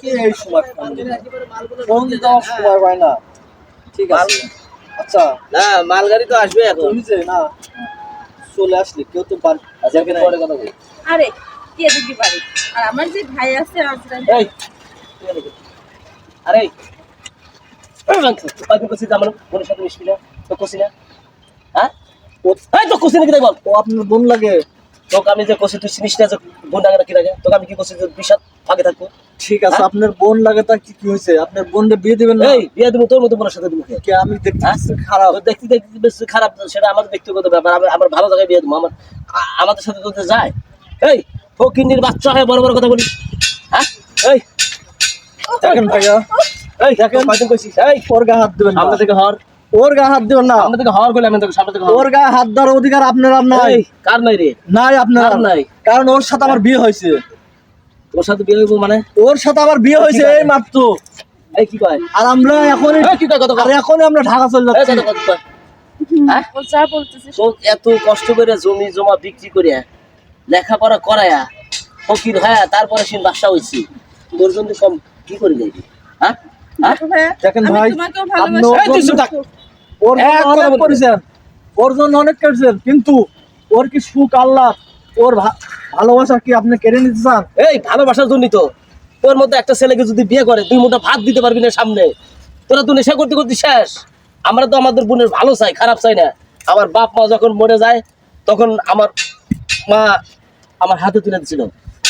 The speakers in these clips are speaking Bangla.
কি এই সময় ফোন দেওয়ার সময় হয় না। ঠিক আছে। আচ্ছা। না মালগাড়ি তো আসবে এখন। তুমি যে না। চলে আসলে কেউ তো পার আচ্ছা পরে কথা বলি। আরে কে দিতে পারে আর আমার যে ভাই আছে এই। আরে কয়দিন করছিস আমার বোনের সাথে মিশবি না। তো করছি না? হ্যাঁ? ও- তো করছি না কি বল? ও আপনার বোন লাগে। তোকে আমি যে করছি তুই চিনিস না যে বোন লাগে না কি লাগে তোকে আমি কি করছি যে বিষাদ ফাঁকে থাকব? ঠিক আছে হ্যাঁ? আপনার বোন লাগে তা কি কি হয়েছে? আপনার বোনকে বিয়ে দিবেন না? এই বিয়ে দেবো তোর মতো বোনের সাথে দেবো কে? আমি দেখতে হ্যাঁ? খারাপ। দেখতে দেখতে বেশ খারাপ সেটা আমার ব্যক্তিগত ব্যাপার আমি আমার ভালো জায়গায় বিয়ে দেবো আমার আমাদের সাথে তোদের যায় এই ফকিন্নির বাচ্চা হয়ে বড় বড় কথা বলি হ্যাঁ? এই। দেখেন ভাইয়া। এই দেখেন। কয়দিন কইছিস? এই। ওর গায়ে হাত দিবেন থেকে হর। ওর গায়ে হাত দিবেন না। সামনে থেকে হর করলে আমি তোকে সামনে থেকে ওর গায়ে হাত দেওয়ার অধিকার আপনার আর নাই। কার নাই রে? নাই আপনার। নাই? কারণ ওর সাথে আমার বিয়ে হয়েছে। তোর সাথে বিয়ে হইব মানে? ওর সাথে আমার বিয়ে হয়েছে এই মাত্র। এই কি কয়? আর আমরা এখন কি কয় কত আর এখন আমরা ঢাকা চলে যাচ্ছি। কত কত কয়। হ্যাঁ? এত কষ্ট করে জমি জমা বিক্রি করে লেখাপড়া করায়া ফকির হ্যাঁ তারপরে সে বাসা হয়েছি। তোর জন্য কম কি করে যাইবি? হ্যাঁ? হ্যাঁ? দেখেন ভাই, ওর অনেক করেছেন। ওর জন্য অনেক করেছেন। কিন্তু ওর কি সুখ আল্লাহ? ওর ভালোবাসা কি আপনি কেড়ে নিতে চান? এই ভালোবাসার জন্যই তো। তোর মধ্যে একটা ছেলেকে যদি বিয়ে করে তুই মোটা ভাত দিতে পারবি না সামনে। তোরা তো নেশা করতে করতে শেষ। আমরা তো আমাদের বোনের ভালো চাই খারাপ চাই না। আমার বাপ মা যখন মরে যায় তখন আমার মা আমার হাতে তুলে দিছিল।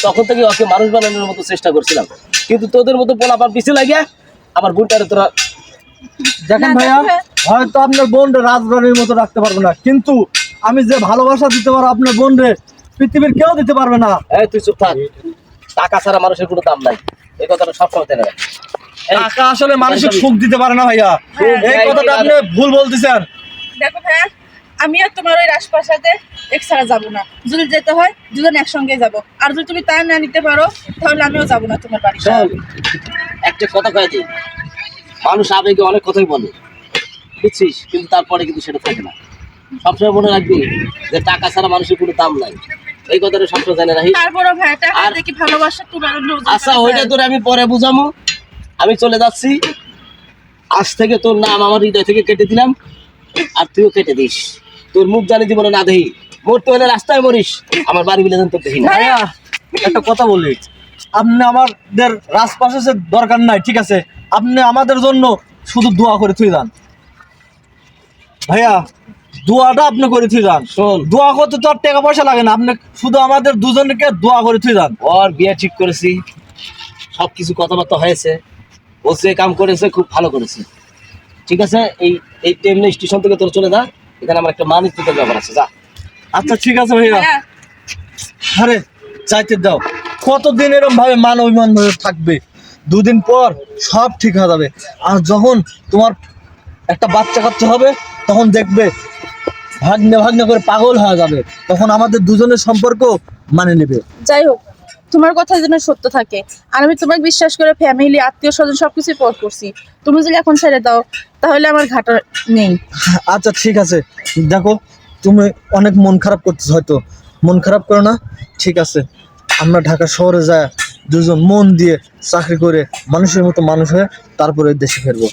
তখন থেকে ওকে মানুষ বানানোর মতো চেষ্টা করছিলাম। কিন্তু তোদের মতো পোলাপান পিছিয়ে লাগিয়া আমার বোনটারে তোরা দেখেন ভাইয়া দেখো হয়তো আপনার বোন রাজরানীর মতো রাখতে পারব না কিন্তু আমি যে ভালোবাসা দিতে পারব আপনার বোন রে পৃথিবীর কেউ দিতে পারবে না। এই তুই চুপ থাক। টাকা ছাড়া মানুষের কোনো দাম নাই। এই কথাটা সবসময় জেনে রাখ। টাকা আসলে মানসিক সুখ দিতে পারে না ভাইয়া। হ্যাঁ, এই হ্যাঁ, কথাটা আপনি ভুল বলতেছেন। দেখো ভাইয়া আমি আর তোমার ওই রাজপ্রাসাদে এক ছাড়া যাব না। যদি যেতে হয় দুজন একসঙ্গে যাব। আর যদি তুমি তাই না নিতে পারো তাহলে আমিও যাব না তোমার বাড়ি একটা কথা কয়ে দিই। মানুষ আবেগে অনেক কথাই বলে। বুঝছিস? কিন্তু তারপরে কিন্তু সেটা থাকে না। সবসময় মনে রাখবি যে টাকা ছাড়া মানুষের কোনো দাম নাই। এই কথাটা সবসময় জানে রাখি আচ্ছা ওইটা। তোরে আমি পরে বুঝামো। আমি চলে যাচ্ছি। আজ থেকে তোর নাম আমার হৃদয় থেকে কেটে দিলাম। আর তুইও কেটে দিস। তোর মুখ জানি জীবনে না দেহি মরতে হলে রাস্তায় মরিস। আমার বাড়ি বিলে তোর দেখি না। একটা কথা বলি আপনি আমাদের রাজপ্রাসাদের দরকার নাই ঠিক আছে? আপনি আমাদের জন্য শুধু দোয়া করে থুই যান। ভাইয়া দোয়াটা আপনি করে থুই যান। দোয়া করতে তো আর টাকা পয়সা লাগে না আপনি শুধু আমাদের দুজনকে দোয়া করে থুই যান। ওর বিয়ে ঠিক করেছি। সব কিছু কথাবার্তা হয়েছে। ও যে কাম করেছে খুব ভালো করেছে। ঠিক আছে? এই এই টেমনে স্টেশন থেকে তোর চলে যা। এখানে আমার একটা মানিক ব্যাপার আছে যা। আচ্ছা ঠিক আছে ভাইয়া। ভাইয়া, আরে চাইতে দাও। কতদিন এরকম ভাবে মান অভিমান থাকবে? দুদিন পর সব ঠিক হয়ে যাবে। আর যখন তোমার একটা বাচ্চা কাচ্চা হবে তখন দেখবে ভাগ্নে ভাগ্নে করে পাগল হয়ে যাবে। তখন আমাদের দুজনের সম্পর্ক মানে নেবে। যাই হোক তোমার কথা যেন সত্য থাকে। আর আমি তোমাকে বিশ্বাস করে ফ্যামিলি আত্মীয় স্বজন সবকিছু পর করছি। তুমি যদি এখন ছেড়ে দাও তাহলে আমার ঘাটা নেই। আচ্ছা ঠিক আছে। দেখো তুমি অনেক মন খারাপ করতেছ হয়তো। মন খারাপ করো না ঠিক আছে। আমরা ঢাকা শহরে যায় দুজন মন দিয়ে চাকরি করে মানুষের মতো মানুষ হয়ে তারপরে দেশে ফিরবো।